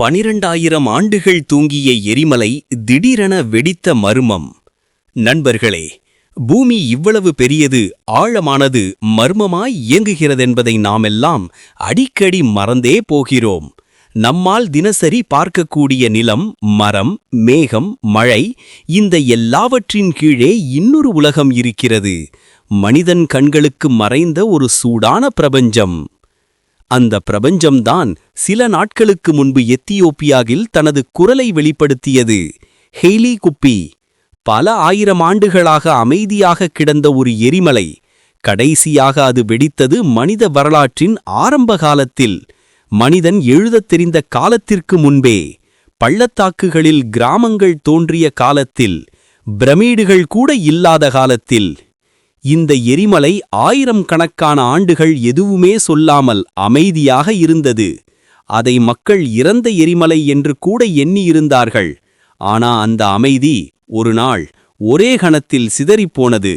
பனிரெண்டாயிரம் ஆண்டுகள் தூங்கிய எரிமலை திடீரென வெடித்த மர்மம். நண்பர்களே பூமி இவ்வளவு பெரியது ஆழமானது மர்மமாய் இயங்குகிறதென்பதை நாமெல்லாம் அடிக்கடி மறந்தே போகிறோம். நம்மால் தினசரி பார்க்கக்கூடிய நிலம் மரம் மேகம் மழை இந்த எல்லாவற்றின் கீழே இன்னொரு உலகம் இருக்கிறது. மனிதன் கண்களுக்கு மறைந்த ஒரு சூடான பிரபஞ்சம். அந்த பிரபஞ்சம்தான் சில நாட்களுக்கு முன்பு எத்தியோப்பியாவில் தனது குரலை வெளிப்படுத்தியது. ஹெய்லி குப்பி பல ஆயிரம் ஆண்டுகளாக அமைதியாக கிடந்த ஒரு எரிமலை கடைசியாக அது வெடித்தது மனித வரலாற்றின் ஆரம்ப காலத்தில். மனிதன் எழுதத் தெரிந்த காலத்திற்கு முன்பே பள்ளத்தாக்குகளில் கிராமங்கள் தோன்றிய காலத்தில் பிரமீடுகள் கூட இல்லாத காலத்தில். இந்த எரிமலை ஆயிரம் கணக்கான ஆண்டுகள் எதுவுமே சொல்லாமல் அமைதியாக இருந்தது. அதை மக்கள் இறந்த எரிமலை என்று கூட எண்ணியிருந்தார்கள். ஆனா அந்த அமைதி ஒரு நாள் ஒரே கணத்தில் சிதறிப்போனது.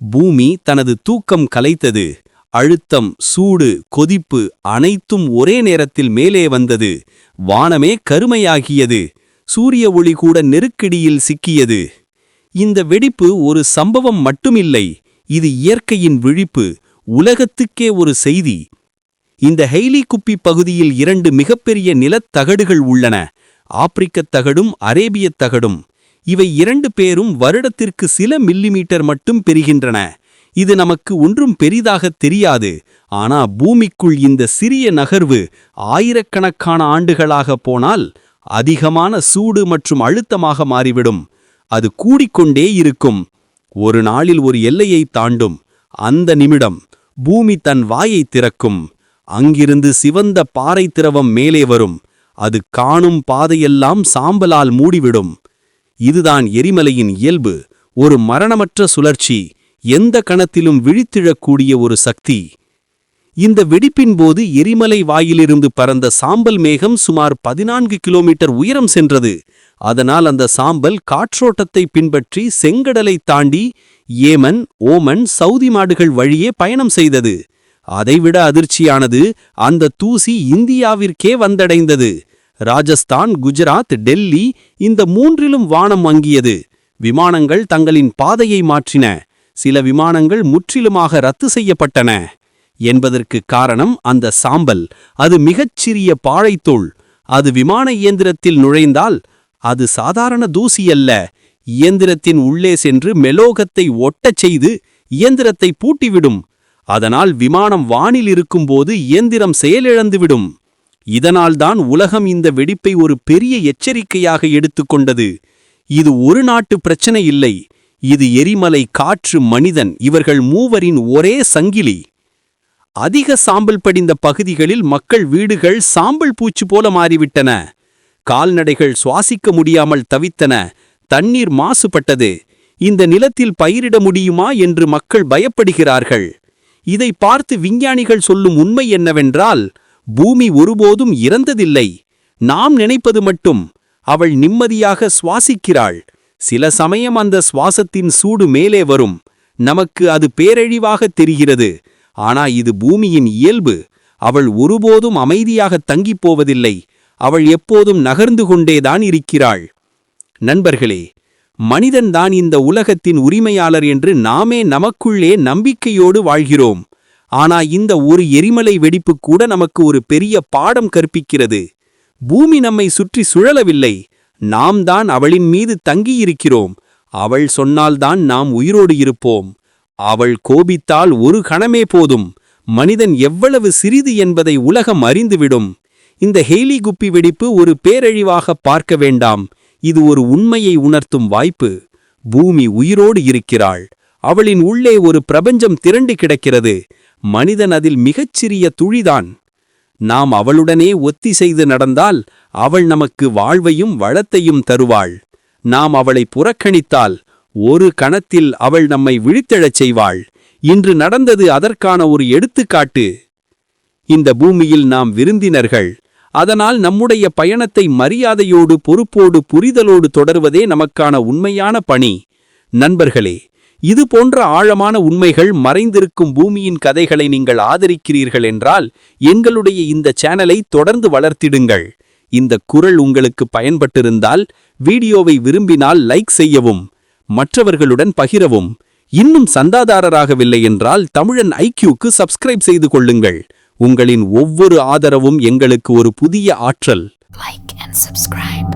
பூமி தனது தூக்கம் கலைத்தது. அழுத்தம் சூடு கொதிப்பு அனைத்தும் ஒரே நேரத்தில் மேலே வந்தது. வானமே கருமையாகியது. சூரிய ஒளி கூட நெருக்கடியில் சிக்கியது. இந்த வெடிப்பு ஒரு சம்பவம் மட்டுமில்லை. இது இயற்கையின் விழிப்பு உலகத்துக்கே ஒரு செய்தி. இந்த ஹெய்லி குப்பி பகுதியில் இரண்டு மிகப்பெரிய நிலத்தகடுகள் உள்ளன. ஆப்பிரிக்கத் தகடும் அரேபியத் தகடும். இவை இரண்டு பேரும் வருடத்திற்கு சில மில்லிமீட்டர் மட்டும் பெறுகின்றன. இது நமக்கு ஒன்றும் பெரிதாகத் தெரியாது. ஆனா பூமிக்குள் இந்த சிறிய நகர்வு ஆயிரக்கணக்கான ஆண்டுகளாக போனால் அதிகமான சூடு மற்றும் அழுத்தமாக மாறிவிடும். அது கூடிக்கொண்டே இருக்கும். ஒரு நாளில் ஒரு எல்லையை தாண்டும் அந்த நிமிடம் பூமி தன் வாயை திறக்கும். அங்கிருந்து சிவந்த பாறை திரவம் மேலே வரும். அது காணும் பாதையெல்லாம் சாம்பலால் மூடிவிடும். இதுதான் எரிமலையின் இயல்பு. ஒரு மரணமற்ற சுழற்சி எந்த கணத்திலும் விழித்திழக்கூடிய ஒரு சக்தி. இந்த வெடிப்பின் போது எரிமலை வாயிலிருந்து பறந்த சாம்பல் மேகம் சுமார் பதினான்கு கிலோமீட்டர் உயரம் சென்றது. அதனால் அந்த சாம்பல் காற்றோட்டத்தை பின்பற்றி செங்கடலை தாண்டி ஏமன் ஓமன் சவுதி மாடுகள் வழியே பயணம் செய்தது. அதைவிட அதிர்ச்சியானது அந்த தூசி இந்தியாவிற்கே வந்தடைந்தது. ராஜஸ்தான் குஜராத் டெல்லி இந்த மூன்றிலும் வானம் மங்கியது. விமானங்கள் தங்களின் பாதையை மாற்றின. சில விமானங்கள் முற்றிலுமாக ரத்து செய்யப்பட்டன. என்பதற்கு காரணம் அந்த சாம்பல். அது மிகச்சிறிய பாழைத்தோள் அது விமான இயந்திரத்தில் நுழைந்தால் அது சாதாரண தூசி அல்ல. இயந்திரத்தின் உள்ளே சென்று மெலோகத்தை ஒட்டச் செய்து இயந்திரத்தை பூட்டிவிடும். அதனால் விமானம் வானில் இருக்கும்போது இயந்திரம் செயலிழந்துவிடும். இதனால்தான் உலகம் இந்த வெடிப்பை ஒரு பெரிய எச்சரிக்கையாக எடுத்துக்கொண்டது இது ஒரு நாட்டு பிரச்சனை இல்லை. இது எரிமலை காற்று மனிதன் இவர்கள் மூவரின் ஒரே சங்கிலி. அதிக சாம்பல் படிந்த பகுதிகளில் மக்கள் வீடுகள் சாம்பல் பூச்சு போல மாறிவிட்டன. கால்நடைகள் சுவாசிக்க முடியாமல் தவித்தன. தண்ணீர் மாசுபட்டது. இந்த நிலத்தில் பயிரிட முடியுமா என்று மக்கள் பயப்படுகிறார்கள். இதை பார்த்து விஞ்ஞானிகள் சொல்லும் உண்மை என்னவென்றால் பூமி ஒருபோதும் இறந்ததில்லை. நாம் நினைப்பது மட்டும் அவள் நிம்மதியாக சுவாசிக்கிறாள். சில சமயம் அந்த சுவாசத்தின் சூடு மேலே வரும். நமக்கு அது பேரழிவாக தெரிகிறது. ஆனா இது பூமியின் இயல்பு. அவள் ஒருபோதும் அமைதியாக தங்கிப் போவதில்லை. அவள் எப்போதும் நகர்ந்து கொண்டேதான் இருக்கிறாள். நண்பர்களே மனிதன்தான் இந்த உலகத்தின் உரிமையாளர் என்று நாமே நமக்குள்ளே நம்பிக்கையோடு வாழ்கிறோம். ஆனா இந்த ஒரு எரிமலை வெடிப்பு கூட நமக்கு ஒரு பெரிய பாடம் கற்பிக்கிறது. பூமி நம்மை சுற்றி சுழலவில்லை. நாம் தான் அவளின் மீது தங்கியிருக்கிறோம். அவள் சொன்னால்தான் நாம் உயிரோடு இருப்போம். அவள் கோபித்தால் ஒரு கணமே போதும். மனிதன் எவ்வளவு சிறிது என்பதை உலகம் அறிந்துவிடும். இந்த ஹெய்லி குப்பி வெடிப்பு ஒரு பேரழிவாக பார்க்க வேண்டாம். இது ஒரு உண்மையை உணர்த்தும் வாய்ப்பு. பூமி உயிரோடு இருக்கிறாள். அவளின் உள்ளே ஒரு பிரபஞ்சம் திரண்டு கிடக்கிறது. மனிதன் அதில் மிகச்சிறிய துழிதான். நாம் அவளுடனே ஒத்தி செய்து நடந்தால் அவள் நமக்கு வாழ்வையும் வளத்தையும் தருவாள். நாம் அவளை புறக்கணித்தால் ஒரு கணத்தில் அவள் நம்மை விழித்தெழச் செய்வாள். இன்று நடந்தது அதற்கான ஒரு எடுத்துக்காட்டு. இந்த பூமியில் நாம் விருந்தினர்கள். அதனால் நம்முடைய பயணத்தை மரியாதையோடு பொறுப்போடு புரிதலோடு தொடர்வதே நமக்கான உண்மையான பணி. நண்பர்களே இது போன்ற ஆழமான உண்மைகள் மறைந்திருக்கும் பூமியின் கதைகளை நீங்கள் ஆதரிக்கிறீர்கள் என்றால் எங்களுடைய இந்த சேனலை தொடர்ந்து வளர்த்திடுங்கள். இந்த குரல் உங்களுக்கு பயன்பட்டிருந்தால் வீடியோவை விரும்பினால் லைக் செய்யவும் மற்றவர்களுடன் பகிரவும். இன்னும் சந்தாதாரராகவில்லை என்றால் தமிழன் ஐக்யூக்கு சப்ஸ்கிரைப் செய்து கொள்ளுங்கள். உங்களின் ஒவ்வொரு ஆதரவும் எங்களுக்கு ஒரு புதிய ஆற்றல். Like and subscribe